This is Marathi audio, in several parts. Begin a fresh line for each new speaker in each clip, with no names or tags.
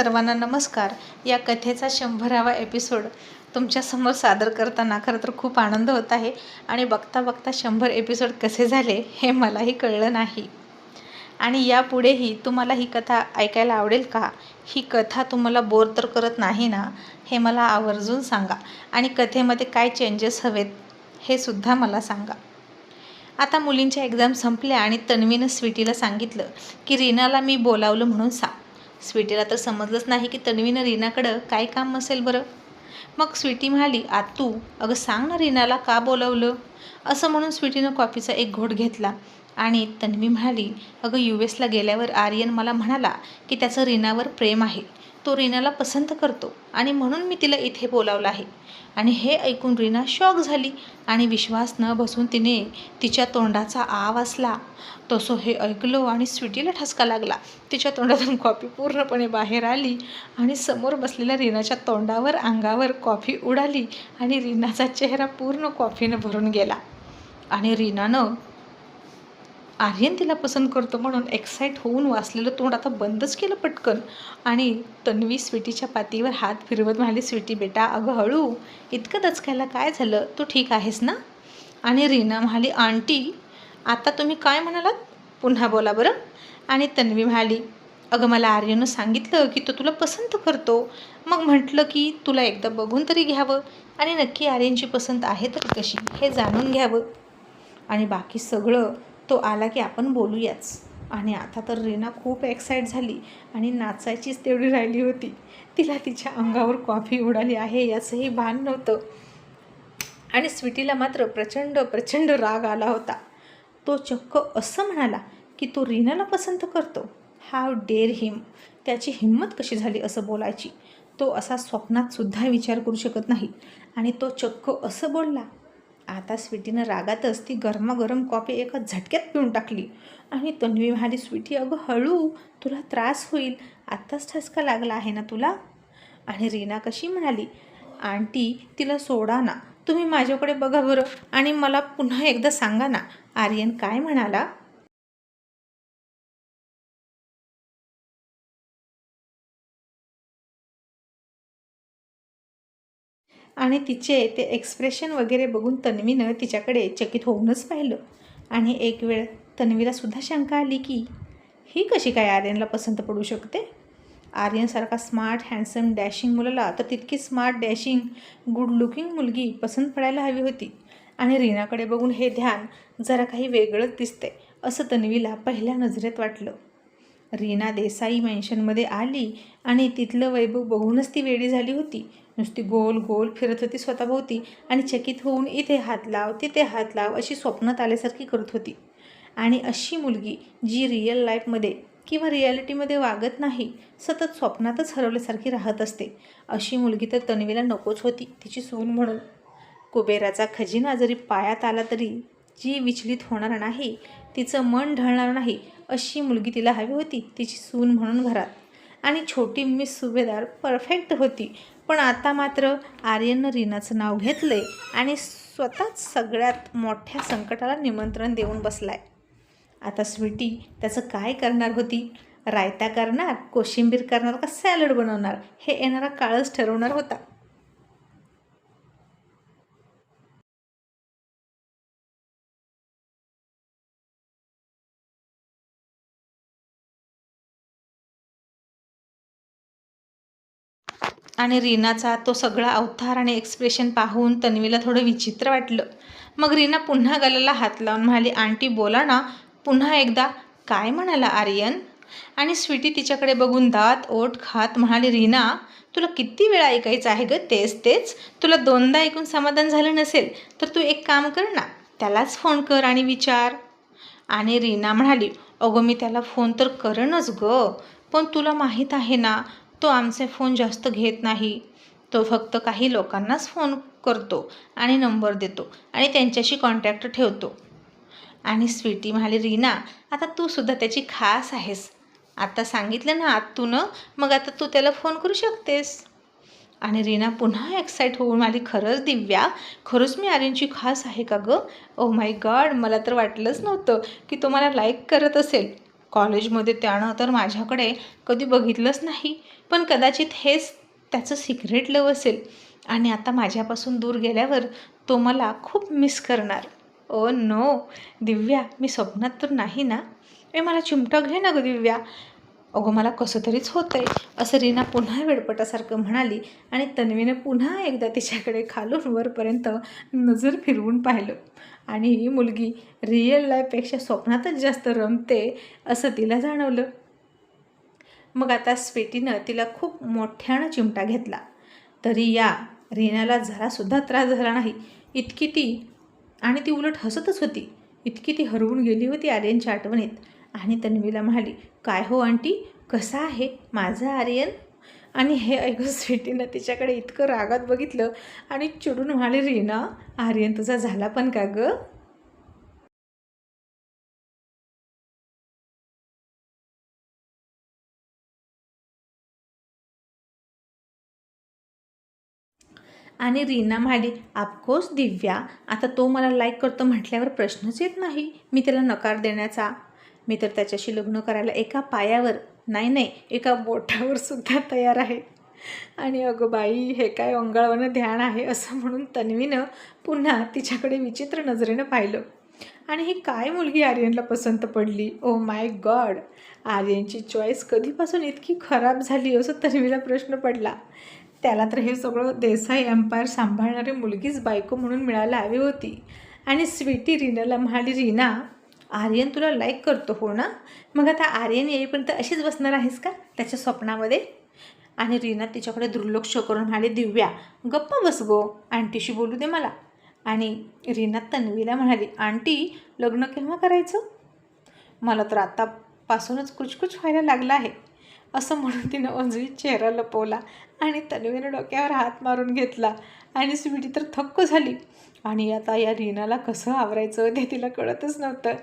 सर्वांना नमस्कार. या कथेचा शंभरावा एपिसोड तुमच्यासमोर सादर करताना खरं तर खूप आनंद होत आहे आणि बघता बघता शंभर एपिसोड कसे झाले हे मलाही कळलं नाही. आणि यापुढेही तुम्हाला ही कथा ऐकायला आवडेल का? ही कथा तुम्हाला बोर तर करत नाही ना? हे मला आवर्जून सांगा. आणि कथेमध्ये काय चेंजेस हवेत हे सुद्धा मला सांगा. आता मुलींच्या एक्झाम संपल्या आणि तन्वीनं स्वीटीला सांगितलं की रीनाला मी बोलावलं म्हणून सांग. स्वीटीला तर समजलंच नाही की तन्वीनं रीनाकडं काय काम असेल बरं. मग स्वीटी म्हणाली आतू अगं सांग ना रीनाला का बोलवलं? असं म्हणून स्वीटीनं कॉफीचा एक घोट घेतला. आणि तन्वी म्हणाली अगं यू एसला गेल्यावर आर्यन मला म्हणाला की त्याचं रीनावर प्रेम आहे. तो रीनाला पसंत करतो. आणि म्हणून मी तिला इथे बोलावलं आहे. आणि हे ऐकून रीना शॉक झाली आणि विश्वास न बसून तिने तिच्या तोंडाचा आव असला. तसो हे ऐकलो आणि स्वीटीला ठसका लागला. तिच्या तोंडातून कॉफी पूर्णपणे बाहेर आली आणि समोर बसलेल्या रीनाच्या तोंडावर अंगावर कॉफी उडाली आणि रीनाचा चेहरा पूर्ण कॉफीनं भरून गेला. आणि रीनानं आर्यन तिला पसंत करतो म्हणून एक्साईट होऊन वाचलेलं तोंड आता बंदच केलं पटकन. आणि तन्वी स्वीटीच्या पातीवर हात फिरवत म्हणाली स्वीटी बेटा अगं हळू इतकं दचकायला काय झालं? तू ठीक आहेस ना? आणि रीना म्हणाली आंटी आता तुम्ही काय म्हणालात? पुन्हा बोला बरं. आणि तन्वी म्हणाली अगं मला आर्यनं सांगितलं की तो तुला पसंत करतो. मग म्हटलं की तुला एकदा बघून तरी घ्यावं. आणि नक्की आर्यनची पसंत आहे तर कशी? हे जाणून घ्यावं. आणि बाकी सगळं तो आला की आपण बोलूयाच. आणि आता तर रीना खूप एक्साईट झाली आणि नाचायचीच तेवढी राहिली होती. तिला तिच्या अंगावर कॉफी उडाली आहे याचंही भान नव्हतं. आणि स्वीटीला मात्र प्रचंड प्रचंड राग आला होता. तो चक्क असं म्हणाला की तो रीनाला पसंत करतो. हाव डेअर हिम त्याची हिंमत कशी झाली असं बोलायची? तो असा स्वप्नात सुद्धा विचार करू शकत नाही. आणि तो चक्क असं बोलला आता स्वीटीनं रागातच ती गरमागरम कॉफी एका झटक्यात पिऊन टाकली. आणि तन्वी म्हणाली स्वीटी अगं हळू तुला त्रास होईल. आत्ताच ठसका लागला आहे ना तुला? आणि रीना कशी म्हणाली आंटी तिला सोडा ना. तुम्ही माझ्याकडे बघा बरं आणि मला पुन्हा एकदा सांगा ना. आर्यन काय म्हणाला? आणि तिचे ते एक्सप्रेशन वगैरे बघून तन्वीनं तिच्याकडे चकित होऊनच पाहिलं. आणि एक वेळ तन्वीला सुद्धा शंका आली की ही कशी काय आर्यनला पसंत पडू शकते? आर्यनसारखा स्मार्ट हँडसम डॅशिंग मुलाला तर तितकी स्मार्ट डॅशिंग गुड लुकिंग मुलगी पसंत पडायला हवी होती. आणि रीनाकडे बघून हे ध्यान जरा काही वेगळंच दिसते असं तन्वीला पहिल्या नजरेत वाटलं. रीना देसाई मेन्शनमध्ये आली आणि तिथलं वैभव बघूनच ती वेडी झाली होती. नुसती गोल गोल फिरत होती स्वतःभोवती आणि चकित होऊन इथे हात लाव तिथे हात लाव अशी स्वप्नात आल्यासारखी करत होती. आणि अशी मुलगी जी रिअल लाईफमध्ये किंवा रियालिटीमध्ये वागत नाही सतत स्वप्नातच हरवल्यासारखी राहत असते. अशी मुलगी तर तन्वीला नकोच होती तिची सून म्हणून. कुबेराचा खजिना जरी पायात आला तरी जी विचलित होणार नाही तिचं मन ढळणार नाही अशी मुलगी तिला हवी होती तिची सून म्हणून घरात. आणि छोटी मिस सुभेदार परफेक्ट होती पण आता मात्र आर्यननं रीनाचं नाव घेतलंय आणि स्वतःच सगळ्यात मोठ्या संकटाला निमंत्रण देऊन बसलाय. आता स्वीटी त्याचं काय करणार होती? रायता करणार कोशिंबीर करणार का सॅलड बनवणार? हे येणारा काळच ठरवणार होता. आणि रीनाचा तो सगळा अवतार आणि एक्सप्रेशन पाहून तन्वीला थोडं विचित्र वाटलं. मग रीना पुन्हा गलाला हात लावून म्हणाली आंटी बोला ना पुन्हा एकदा काय म्हणाला आर्यन? आणि स्वीटी तिच्याकडे बघून दात ओठ खात म्हणाली रीना तुला किती वेळा ऐकायचं आहे गं तेच तेच? तुला दोनदा ऐकून समाधान झालं नसेल तर तू एक काम कर ना त्यालाच फोन कर आणि विचार. आणि रीना म्हणाली अगं मी त्याला फोन तर करणच गं पण तुला माहीत आहे ना तो आमचे फोन जास्त घेत नाही. तो फक्त काही लोकांनाच फोन करतो आणि नंबर देतो आणि त्यांच्याशी कॉन्टॅक्ट ठेवतो. आणि स्वीटी म्हणाली रीना आता तू सुद्धा त्याची खास आहेस. आता सांगितलं ना आत तू न मग आता तू त्याला फोन करू शकतेस. आणि रीना पुन्हा एक्साईट होऊन म्हणाली खरंच दिव्या खरंच मी आर्यनची खास आहे का गं? ओ माय गॉड मला तर वाटलंच नव्हतं की तो मला लाईक करत असेल. कॉलेजमध्ये त्यानं तर माझ्याकडे कधी बघितलंच नाही. पण कदाचित हेच त्याचं सिक्रेट लव असेल. आणि आता माझ्यापासून दूर गेल्यावर तो मला खूप मिस करणार. Oh ओ नो दिव्या मी स्वप्नात तर नाही ना? ए मला चिमटा घे ना गं दिव्या. अगो मला कसं तरीच होतं आहे असं रीना पुन्हा वेडपटासारखं म्हणाली आणि तन्वीने पुन्हा एकदा तिच्याकडे खालून वरपर्यंत नजर फिरवून पाहिलं. आणि ही मुलगी रिअल लाईफपेक्षा स्वप्नातच जास्त रमते असं तिला जाणवलं. मग आता स्वीटीनं तिला खूप मोठ्यानं चिमटा घेतला. तरी या रीनाला जरासुद्धा त्रास झाला नाही. इतकी ती आणि ती उलट हसतच होती. इतकी ती हरवून गेली होती आर्यनच्या आठवणीत. आणि तन्वीला म्हणाली काय हो आंटी? कसा आहे माझं आर्यन? आणि हे ऐकून स्वीटीनं तिच्याकडे इतकं रागात बघितलं आणि चिडून म्हणाली रीना आर्यन तुझा झाला पण का गं? आणि रीना म्हणाली आपकोस दिव्या आता तो मला लाईक करतो म्हटल्यावर प्रश्नच येत नाही. मी त्याला नकार देण्याचा. मी तर त्याच्याशी लग्न करायला एका पायावर नाही नाही एका बोटावर सुद्धा तयार आहे. आणि अगं बाई हे काय ओंगाळवानं ध्यान आहे असं म्हणून तन्वीनं पुन्हा तिच्याकडे विचित्र नजरेनं पाहिलं. आणि ही काय मुलगी आर्यनला पसंत पडली? ओ माय गॉड आर्यनची चॉईस कधीपासून इतकी खराब झाली असं तन्वीला प्रश्न पडला. त्याला तर हे सगळं देसाई एम्पायर सांभाळणारी मुलगीच बायको म्हणून मिळायला हवी होती. आणि स्वीटी रीनाला म्हणाली रीना आर्यन तुला लाईक करतो हो ना? मग आता आर्यन येईपर्यंत अशीच बसणार आहेस का त्याच्या स्वप्नामध्ये? आणि रीना तिच्याकडे दुर्लक्ष करून म्हणाली दिव्या गप्पा बस गो. आंटीशी बोलू दे मला. आणि रीना तन्वीला म्हणाली आंटी लग्न केव्हा करायचं? मला तर आत्तापासूनच कुचकुच व्हायला लागलं आहे. असं म्हणून तिनं अंजली चेहरा लपवला आणि तन्वीनं डोक्यावर हात मारून घेतला आणि स्वीटी तर थक्क झाली. आणि आता या रीनाला कसं आवरायचं ते तिला कळतच नव्हतं.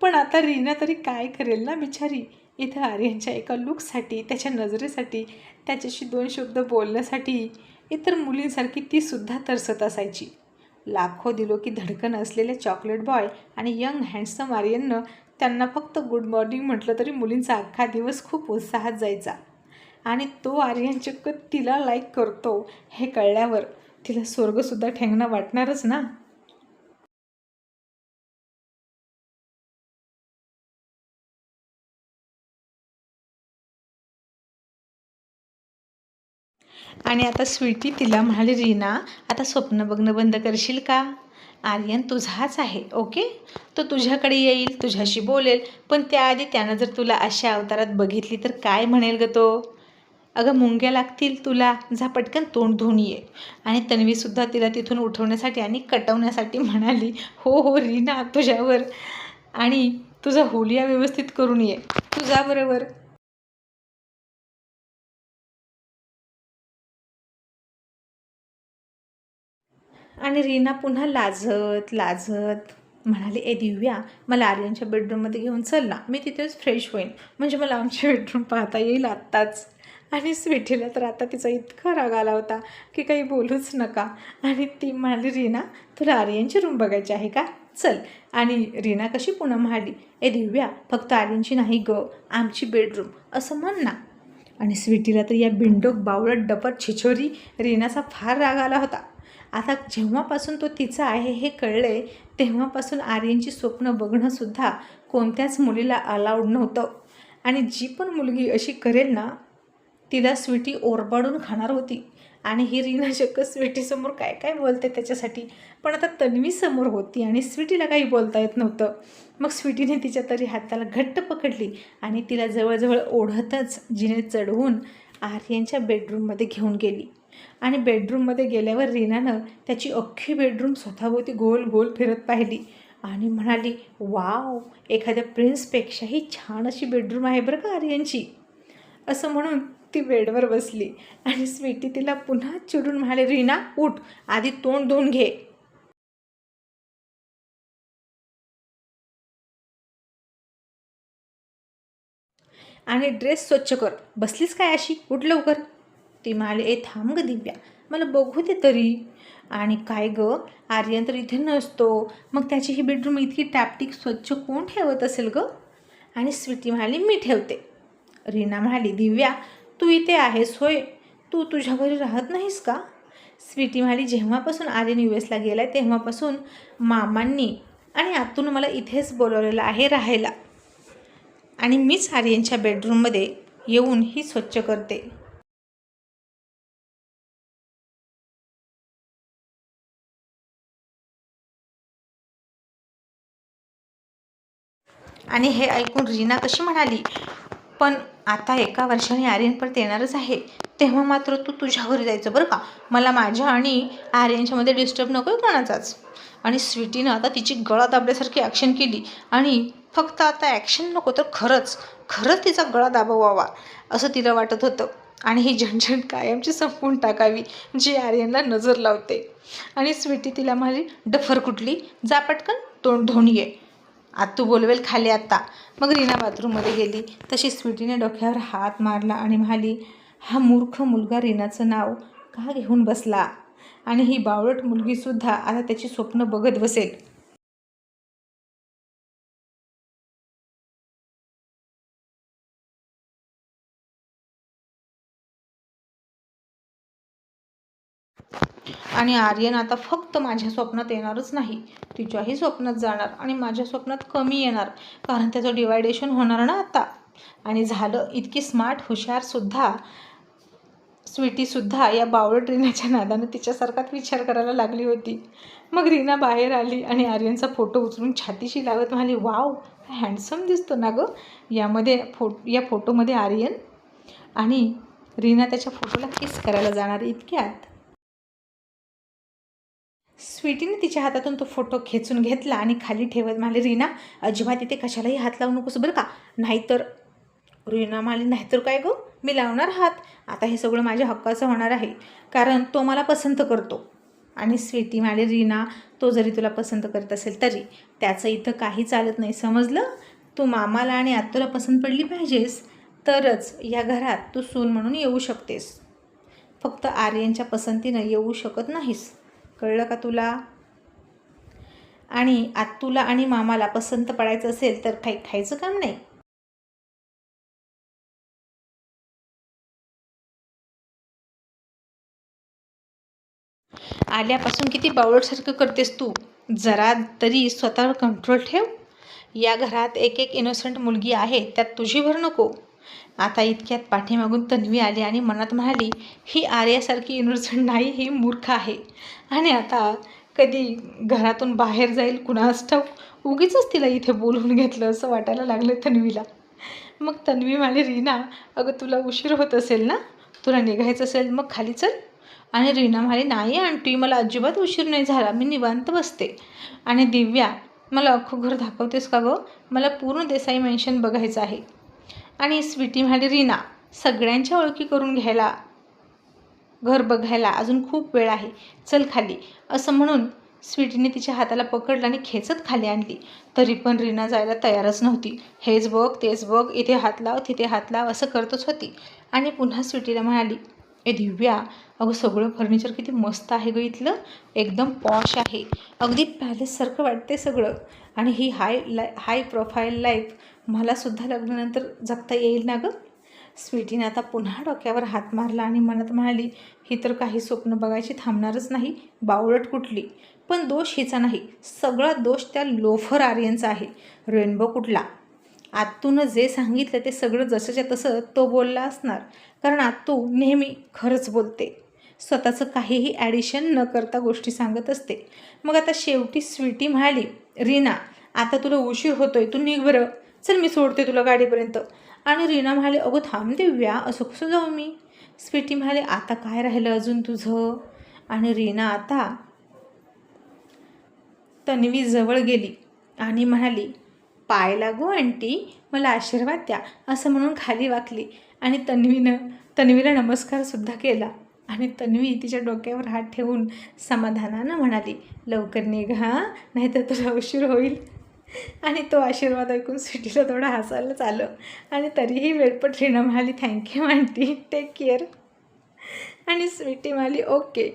पण आता रीना तरी काय करेल ना बिचारी? इथं आर्यनच्या एका लुकसाठी त्याच्या नजरेसाठी त्याच्याशी दोन शब्द बोलण्यासाठी इतर मुलींसारखी तीसुद्धा तरसत असायची. लाखो दिलो की धडकन असलेले चॉकलेट बॉय आणि यंग हँडसम आर्यननं त्यांना फक्त गुड मॉर्निंग म्हटलं तरी मुलींचा अख्खा दिवस खूप उत्साहात जायचा. आणि तो आर्यन चक्क तिला लाईक करतो हे कळल्यावर तिला स्वर्गसुद्धा ठेंगणं वाटणारच ना? आणि आता स्वीटी तिला म्हणाली रीना आता स्वप्न बघणं बंद करशील का? आर्यन तुझाच आहे ओके? तो तुझ्याकडे येईल तुझ्याशी बोलेल पण त्याआधी त्यानं जर तुला अशा अवतारात बघितली तर काय म्हणेल ग तो? अगं मुंग्या लागतील तुला जा पटकन तोंड धुवून ये. आणि तन्वीसुद्धा तिला तिथून उठवण्यासाठी आणि कटवण्यासाठी म्हणाली हो हो रीना तुझ्यावर आणि तुझा होलिया व्यवस्थित करून ये तुझ्याबरोबर आणि रीना पुन्हा लाजत लाजत म्हणाली ए दिव्या मला आर्यनच्या बेडरूममध्ये घेऊन चल ना मी तिथेच फ्रेश होईन. म्हणजे मला आमची बेडरूम पाहता येईल आत्ताच. आणि स्वीटीला तर आता तिचा इतका राग आला होता की काही बोलूच नका. आणि ती म्हणाली रीना तुला आर्यनची रूम बघायची आहे का? चल. आणि रीना कशी पुन्हा म्हणाली ए दिव्या फक्त आर्यनची नाही ग आमची बेडरूम असं म्हण ना. आणि स्वीटीला तर या बिंडोक बावळट डपट छिछोरी रीनाचा फार राग आला होता. आता जेव्हापासून तो तिचा आहे हे कळले तेव्हापासून आर्यनची स्वप्न बघणंसुद्धा कोणत्याच मुलीला अलाउड नव्हतं. आणि जी पण मुलगी अशी करेल ना तिला स्वीटी ओरबाडून खाणार होती. आणि ही रीना चक्क स्वीटीसमोर काय काय बोलते त्याच्यासाठी? पण आता तन्वी समोर होती आणि स्वीटीला काही बोलता येत नव्हतं. मग स्वीटीने तिच्या तरी हाताला घट्ट पकडली आणि तिला जवळजवळ ओढतच जिने चढवून आर्यनच्या बेडरूममध्ये घेऊन गेली. आणि बेडरूममध्ये गेल्यावर रीनानं त्याची अख्खी बेडरूम स्वतःभोवती गोल गोल फिरत पाहिली. आणि म्हणाली वाव एखाद्या प्रिन्सपेक्षाही छान अशी बेडरूम आहे बरं का आर्यनची. असं म्हणून ती बेडवर बसली. आणि स्वीटी तिला पुन्हा चिडून म्हणाले रीना उठ आधी तोंड धुवून घे. आणि ड्रेस स्वच्छ कर. बसलीस काय अशी? उठ लवकर. ती म्हणाली ए थांब ग दिव्या मला बघू दे तरी. आणि काय ग आर्यन तर इथे नसतो. मग त्याची ही बेडरूम इतकी टॅपटिक स्वच्छ कोण ठेवत असेल ग? आणि स्वीटी म्हणाली मी ठेवते. रीना म्हणाली दिव्या तू इथे आहेस होय? तू तुझ्या घरी राहत नाहीस का? स्वीटी म्हणाली जेव्हापासून आर्यन यू एसला गेला आहे तेव्हापासून मामांनी आणि आतून मला इथेच बोलवलेलं आहे राहायला. आणि मीच आर्यनच्या बेडरूममध्ये येऊन ही स्वच्छ करते. आणि हे ऐकून रीना कशी म्हणाली पण आता एका वर्षाने आर्यन परत येणारच आहे. तेव्हा मात्र तू तुझ्या घरी जायचं बरं का? मला माझ्या आणि आर्यनच्यामध्ये डिस्टर्ब नको आहे कोणाचाच. आणि स्वीटीनं आता तिची गळा दाबल्यासारखी ॲक्शन केली. आणि फक्त आता ॲक्शन नको तर खरंच खरंच तिचा गळा दाबवावा असं तिला वाटत होतं. आणि ही झणझण कायमची संपवून टाकावी जी आर्यनला नजर लावते. आणि स्वीटी तिला म्हणाली डफर कुठली? जा पटकन तोंड धोणी आहे आत्तू बोलवेल खाली आत्ता. मग रीना बाथरूममध्ये गेली. तशी स्वीटीने डोक्यावर हात मारला आणि म्हणाली हा मूर्ख मुलगा रीनाचं नाव का घेऊन बसला? आणि ही बावळट मुलगीसुद्धा आता त्याची स्वप्न बघत बसेल. आणि आर्यन आता फक्त माझ्या स्वप्नात येणारच नाही. तिच्याही स्वप्नात जाणार आणि माझ्या स्वप्नात कमी येणार. कारण त्याचं डिवायडेशन होणार ना आता. आणि झालं इतकी स्मार्ट हुशारसुद्धा स्वीटीसुद्धा या बावळट रिनाच्या नादानं तिच्यासारखाच विचार करायला लागली होती. मग रीना बाहेर आली आणि आर्यनचा फोटो उचलून छातीशी लावत म्हणाली वाव हँडसम दिसतो ना गं. यामध्ये फो या फोटोमध्ये आर्यन आणि रीना त्याच्या फोटोला किस करायला जाणार इतक्यात? स्वीटीने तिच्या हातातून तो फोटो खेचून घेतला आणि खाली ठेवत म्हणाले रीना अजिबात इथे कशालाही हात लावू नकोस बरं का. नाहीतर रीना म्हणाली नाहीतर काय गं? मी लावणार हात. आता हे सगळं माझ्या हक्काचं होणार आहे. कारण तो मला पसंत करतो. आणि स्वीटी म्हणाली रीना तो जरी तुला पसंत करत असेल तरी त्याचं इथं काही चालत नाही. समजलं? तू मामाला आणि आत्तूला पसंत पडली पाहिजेस तरच या घरात तू सून म्हणून येऊ शकतेस. फक्त आर्यनच्या पसंतीनं येऊ शकत नाहीस. कळलं का तुला? आणि आत्तूला आणि मामाला पसंत पडायचं असेल तर काही खायचं काम नाही. आल्यापासून किती बावळटसारखं करतेस तू. जरा तरी स्वतःवर कंट्रोल ठेव. या घरात एक एक इनोसंट मुलगी आहे त्यात तुझी भर नको. आता इतक्यात पाठीमागून तन्वी आली आणि मनात म्हणाली ही आर्यासारखी इनोसंट नाही ही मूर्ख आहे. आणि आता कधी घरातून बाहेर जाईल कुणास ठाऊक उगीच तिला इथे बोलवून घेतलं असं वाटायला लागलं तन्वीला. मग तन्वी म्हणाली रीना अगं तुला उशीर होत असेल ना? तुला निघायचं असेल मग खाली चल. आणि रीना म्हणाली नाही आंटी मला अजिबात उशीर नाही झाला मी निवांत बसते. आणि दिव्या मला अख्खं घर दाखवतेस का गं? मला पूर्ण देसाई मेन्शन बघायचं आहे. आणि स्वीटी म्हणाली रीना सगळ्यांच्या ओळखी करून घ्यायला घर बघायला अजून खूप वेळ आहे. चल खाली. असं म्हणून स्वीटीने तिच्या हाताला पकडलं आणि खेचत खाली आणली. तरी पण रीना जायला तयारच नव्हती. हेच बघ तेच बघ इथे हात लाव तिथे हात लाव असं करतच होती. आणि पुन्हा स्वीटीला म्हणाली ए दिव्या अगं सगळं फर्निचर किती मस्त आहे गं इथलं. एकदम पॉश आहे. अगदी पॅलेससारखं वाटते सगळं. आणि ही हाय लाय हाय प्रोफाईल लाईफ मलासुद्धा लग्नानंतर जगता येईल ना गं? स्वीटीने आता पुन्हा डोक्यावर हात मारला आणि मनात म्हणाली ही तर काही स्वप्न बघायची थांबणारच नाही बावळट कुठली? पण दोष हिचा नाही सगळा दोष त्या लोफर आर्यनचा आहे. रेनबो कुठला? आत्तूनं जे सांगितलं ते सगळं जसंच्या तसं तो बोलला असणार कारण आत्तू नेहमी खरंच बोलते. स्वतःचं काहीही ॲडिशन न करता गोष्टी सांगत असते. मग आता शेवटी स्वीटी म्हणाली रीना आता तुला उशीर होतोय तू निघ बरं. चल मी सोडते तुला गाडीपर्यंत. आणि रीना म्हणाले अगो थांब देव्या असं कसं जाऊ मी? स्वीटी म्हणाले आता काय राहिलं अजून तुझं? आणि रीना आता तन्वी जवळ गेली आणि म्हणाली पाय लागू आंटी मला आशीर्वाद द्या असं म्हणून खाली वाकली. आणि तन्वीनं तन्वीला नमस्कारसुद्धा केला. आणि तन्वी तिच्या डोक्यावर हात ठेवून समाधानानं म्हणाली लवकर निघा नाहीतर तुला उशीर होईल. आणि तो आशीर्वाद ऐकून स्वीटीला थोडं हसायलाच आलं आणि तरीही वेळपट रीना म्हणाली थँक्यू आंटी. टेक केअर आणि स्वीटी म्हणाली ओके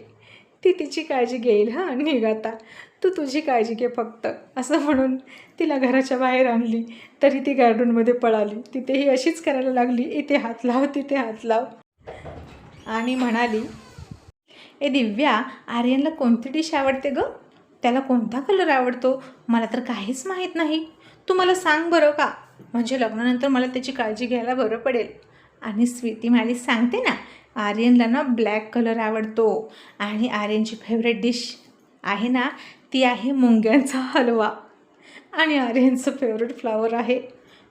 ती तिची काळजी घेईल हां? निघाता तू तुझी काळजी घे फक्त. असं म्हणून तिला घराच्या बाहेर आणली. तरी ती गार्डनमध्ये पळाली. तिथेही अशीच करायला लागली इथे हात लाव तिथे हात लाव. आणि म्हणाली ए दिव्या आर्यनला कोणती डिश आवडते गं? त्याला कोणता कलर आवडतो? मला तर काहीच माहीत नाही. तू मला सांग बरं का? म्हणजे लग्नानंतर मला त्याची काळजी घ्यायला बरं पडेल. आणि स्वीती म्हणाली सांगते ना आर्यनला ना ब्लॅक कलर आवडतो. आणि आर्यनची फेवरेट डिश आहे ना ती आहे मुंग्यांचा हलवा. आणि आर्यनचं फेवरेट फ्लावर आहे.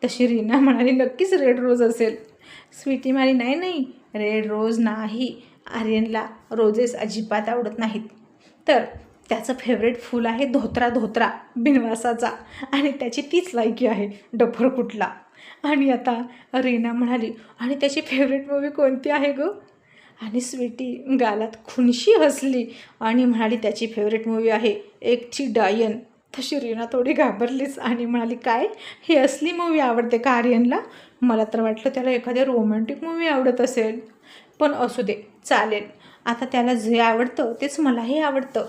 तशी रीना म्हणाली नक्कीच रेड रोज असेल. स्वीटी म्हणाली नाही नाही रेड रोज नाही. आर्यनला रोजेस अजिबात आवडत नाहीत. तर त्याचं फेवरेट फूल आहे धोत्रा धोत्रा बिनवासाचा. आणि त्याची तीच लायकी आहे डफर कुठला. आणि आता रीना म्हणाली आणि त्याची फेवरेट मूवी कोणती आहे गं? आणि स्वीटी गालात खुनशी हसली आणि म्हणाली त्याची फेवरेट मूवी आहे एकची डायन. तशी रीना थोडी घाबरलीच आणि म्हणाली काय? ही असली मूवी आवडते का आर्यनला? मला तर वाटलं त्याला एखाद्या रोमॅन्टिक मूवी आवडत असेल. पण असू दे चालेल. आता त्याला जे आवडतं तेच मलाही आवडतं.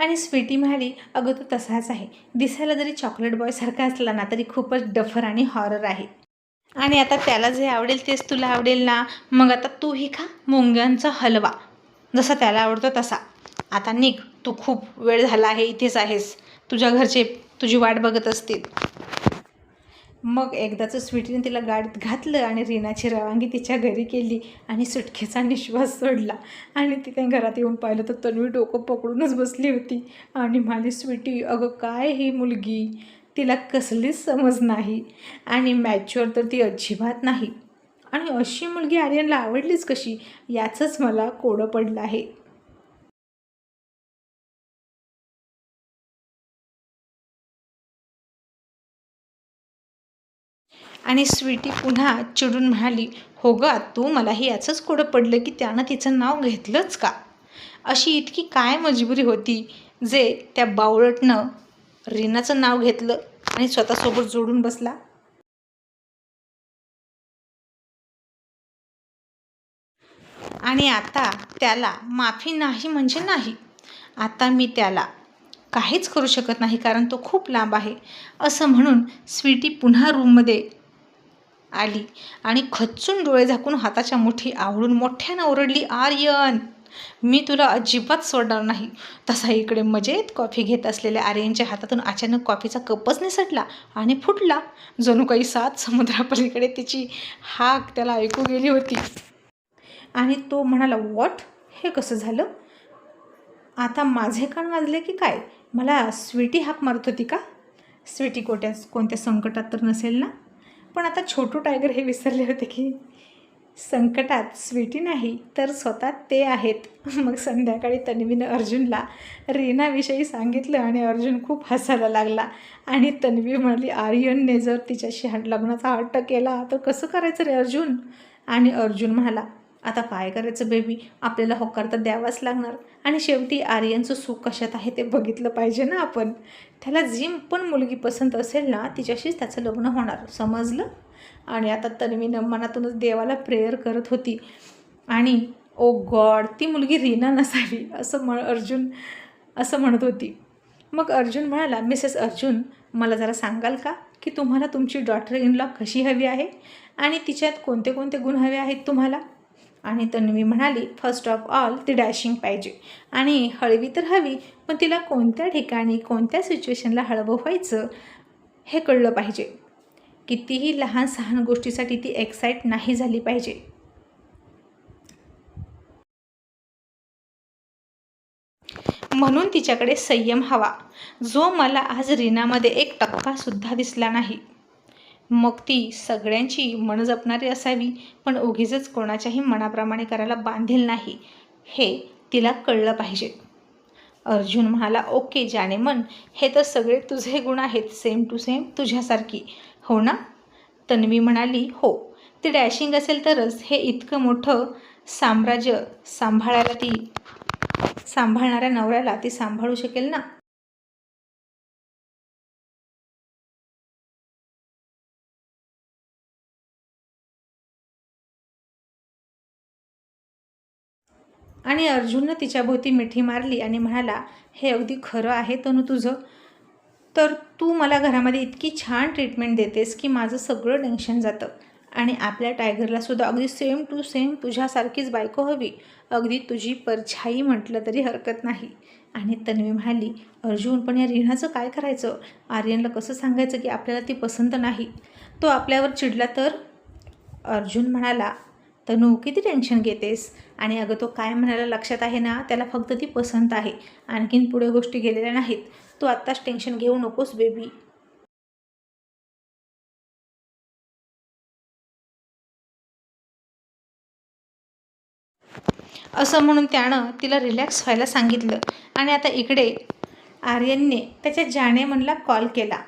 आणि स्वीटी म्हणाली अगं तो तसाच आहे. दिसायला जरी चॉकलेट बॉयसारखा असला ना तरी खूपच डफर आणि हॉरर आहे. आणि आता त्याला जे आवडेल तेच तुला आवडेल ना? मग आता तूही खा मुंग्यांचा हलवा. जसा त्याला आवडतो तसा. आता निघ. तू खूप वेळ झाला आहे इथेच आहेस. तुझ्या घरचे तुझी वाट बघत असतील. मग एकदाचं स्वीटीने तिला गाडीत घातलं आणि रीनाची रवानगी तिच्या घरी केली आणि सुटकेचा निश्वास सोडला. आणि तिथे घरात येऊन पाहिलं तर तन्वी डोकं पकडूनच बसली होती. आणि माझी स्वीटी अगं काय ही मुलगी? तिला कसलीच समज नाही. आणि मॅच्युअर तर ती अजिबात नाही. आणि अशी मुलगी आर्यनला आवडलीच कशी? याचंच मला कोडं पडलं आहे. आणि स्वीटी पुन्हा चिडून म्हणाली हो ग तू मलाही याचंच कोडं पडलं की त्यानं तिचं नाव घेतलंच का? अशी इतकी काय मजबुरी होती जे त्या बावळटनं रीनाचं नाव घेतलं आणि स्वतःसोबत जोडून बसला? आणि आता त्याला माफी नाही म्हणजे नाही. आता मी त्याला काहीच करू शकत नाही कारण तो खूप लांब आहे. असं म्हणून स्वीटी पुन्हा रूममध्ये आली. आणि खचून डोळे झाकून हाताच्या मुठी आवडून मोठ्यानं ओरडली आर्यन मी तुला अजिबात सोडणार नाही. तसा इकडे मजेत कॉफी घेत असलेल्या आर्यनच्या हातातून अचानक कॉफीचा कपच निसटला आणि फुटला. जणू काही सात समुद्रापलीकडे तिची हाक त्याला ऐकू गेली होती. आणि तो म्हणाला वॉट? हे कसं झालं? आता माझे कान वाजले की काय? मला स्वीटी हाक मारत होती का? स्वीटी कोट्या कोणत्या संकटात तर नसेल ना? पण आता छोटू टायगर हे विसरले होते की संकटात स्वीटी नाही तर स्वतः ते आहेत. मग संध्याकाळी तन्वीनं अर्जुनला रीनाविषयी सांगितलं आणि अर्जुन खूप हसायला लागला. आणि तन्वी म्हणाली आर्यनने जर तिच्याशी लग्नाचा हट्ट केला तर कसं करायचं रे अर्जुन? आणि अर्जुन म्हणाला आता काय करायचं बेबी आपल्याला होकार तर द्यावाच लागणार. आणि शेवटी आर्यनचं सुख कशात आहे ते बघितलं पाहिजे ना आपण. त्याला जी पण मुलगी पसंत असेल ना तिच्याशीच त्याचं लग्न होणार. समजलं? आणि आता तन्वीनं मनातूनच देवाला प्रेयर करत होती. आणि ओ गॉड ती मुलगी रीना नसावी असं म अर्जुन असं म्हणत होती. मग अर्जुन म्हणाला मिसेस अर्जुन मला जरा सांगाल का की तुम्हाला तुमची डॉटर इन लॉ कशी हवी आहे? आणि तिच्यात कोणते कोणते गुण हवे आहेत तुम्हाला? आणि तन्वी म्हणाली फर्स्ट ऑफ ऑल ती डॅशिंग पाहिजे. आणि हळवी तर हवी पण तिला कोणत्या ठिकाणी कोणत्या सिच्युएशनला हळवं व्हायचं हे कळलं पाहिजे. कितीही लहान सहान गोष्टीसाठी ती एक्साईट नाही झाली पाहिजे. म्हणून तिच्याकडे संयम हवा. जो मला आज रीनामध्ये एक टक्कासुद्धा दिसला नाही. मग ती सगळ्यांची मन जपणारी असावी पण उगीच कोणाच्याही मनाप्रमाणे करायला बांधील नाही. हे तिला कळलं पाहिजे. अर्जुन म्हणाला ओके जाने मन. हे तर सगळे तुझे गुण आहेत सेम टू सेम तुझ्यासारखी. हो ना? तन्वी म्हणाली हो. ती डॅशिंग असेल तरच हे इतकं मोठं साम्राज्य सांभाळायला ती सांभाळणाऱ्या नवऱ्याला ती सांभाळू शकेल ना? आणि अर्जुननं तिच्याभोवती मिठी मारली आणि म्हणाला हे अगदी खरं आहे तनु तुझं. तर तू मला घरामध्ये इतकी छान ट्रीटमेंट देतेस की माझं सगळं टेन्शन जातं. आणि आपल्या टायगरला सुद्धा अगदी सेम टू सेम तुझ्यासारखीच बायको हवी. अगदी तुझी परछाई म्हटलं तरी हरकत नाही. आणि तन्वी म्हणाली अर्जुन पण या रिणाचं काय करायचं? आर्यनला कसं सांगायचं की आपल्याला ती पसंत नाही? तो आपल्यावर चिडला तर? अर्जुन म्हणाला तनू किती टेन्शन घेतेस? आणि अगं तो काय म्हणायला लक्षात आहे ना त्याला फक्त ती पसंत आहे. आणखीन पुढे गोष्टी गेलेल्या नाहीत. तू आत्ताच टेन्शन घेऊ नकोस बेबी असं म्हणून त्यानं तिला रिलॅक्स व्हायला सांगितलं. आणि आता इकडे आर्यनने त्याच्या जाणे म्हणला कॉल केला.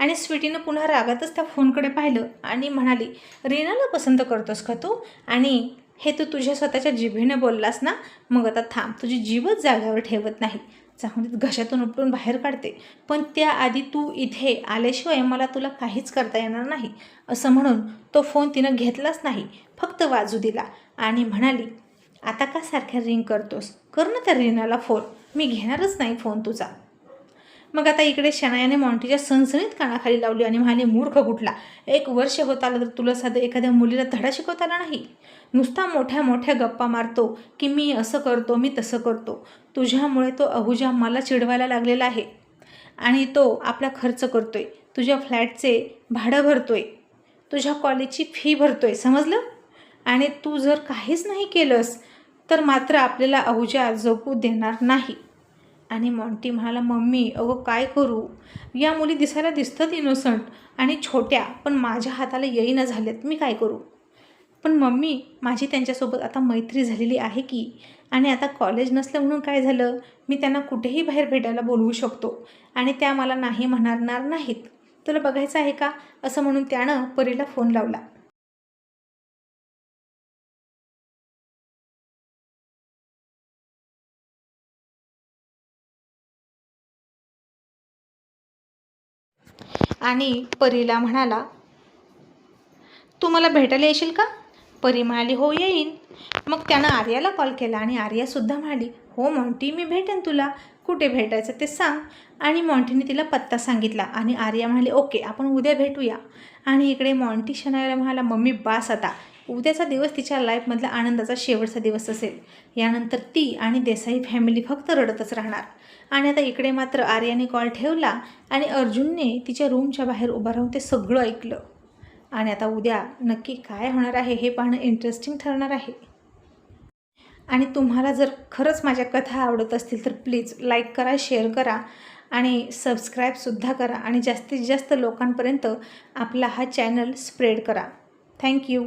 आणि स्वीटीनं पुन्हा रागातच त्या फोनकडे पाहिलं आणि म्हणाली रीनाला पसंत करतोस का तू? आणि हे तू तुझ्या स्वतःच्या जिभेने बोललास ना मग आता थांब तुझी जीवच जाग्यावर ठेवत नाही. चांगली घशातून उपटून बाहेर काढते. पण त्याआधी तू इथे आल्याशिवाय मला तुला काहीच करता येणार नाही. असं म्हणून तो फोन तिनं घेतलाच नाही फक्त वाजू दिला आणि म्हणाली आता का सारख्या रिंग करतोस? कर ना त्या रीनाला फोन. मी घेणारच नाही फोन तुझा. मग आता इकडे शनायाने मॉन्टीच्या सणसणीत कानाखाली लावली आणि म्हणाले मूर्ख कुठला? एक वर्ष होत आलं तर तुला साधं एखाद्या मुलीला धडा शिकवता आला नाही? नुसता मोठ्या मोठ्या गप्पा मारतो की मी असं करतो मी तसं करतो. तुझ्यामुळे तो अहुजा मला चिडवायला लागलेला आहे आणि तो आपला खर्च करतोय. तुझ्या फ्लॅटचे भाडं भरतोय. तुझ्या कॉलेजची फी भरतोय. समजलं? आणि तू जर काहीच नाही केलंस तर मात्र आपल्याला अहुजा जगू देणार नाही. आणि मॉन्टी म्हणाला मम्मी अगं काय करू? या मुली दिसायला दिसतात इनोसंट आणि छोट्या पण माझ्या हाताला येईना झाल्यात मी काय करू? पण मम्मी माझी त्यांच्यासोबत आता मैत्री झालेली आहे की? आणि आता कॉलेज नसलं म्हणून काय झालं? मी त्यांना कुठेही बाहेर भेटायला बोलवू शकतो आणि त्या मला नाही म्हणणार नाहीत. तुला बघायचं आहे का? असं म्हणून त्यानं परीला फोन लावला. आणि परीला म्हणाला तू मला भेटायला येशील का? परी म्हणाली हो येईन. मग त्यानं आर्याला कॉल केला आणि आर्यासुद्धा म्हणाली हो मॉन्टी मी भेटेन तुला. कुठे भेटायचं ते सांग. आणि मॉन्टीने तिला पत्ता सांगितला आणि आर्या म्हणाले ओके आपण उद्या भेटूया. आणि इकडे मॉन्टी शनायला म्हणाला मम्मी बास आता. उद्याचा दिवस तिच्या लाईफमधला आनंदाचा शेवटचा दिवस असेल. यानंतर ती आणि देसाई फॅमिली फक्त रडतच राहणार. आणि आता इकडे मात्र आर्याने कॉल ठेवला आणि अर्जुनने तिच्या रूमच्या बाहेर उभं राहून ते सगळं ऐकलं. आणि आता उद्या नक्की काय होणार आहे हे पाहणं इंटरेस्टिंग ठरणार आहे. आणि तुम्हाला जर खरंच माझ्या कथा आवडत असतील तर प्लीज लाईक करा शेअर करा आणि सबस्क्राईबसुद्धा करा आणि जास्तीत जास्त लोकांपर्यंत आपला हा चॅनल स्प्रेड करा. थँक्यू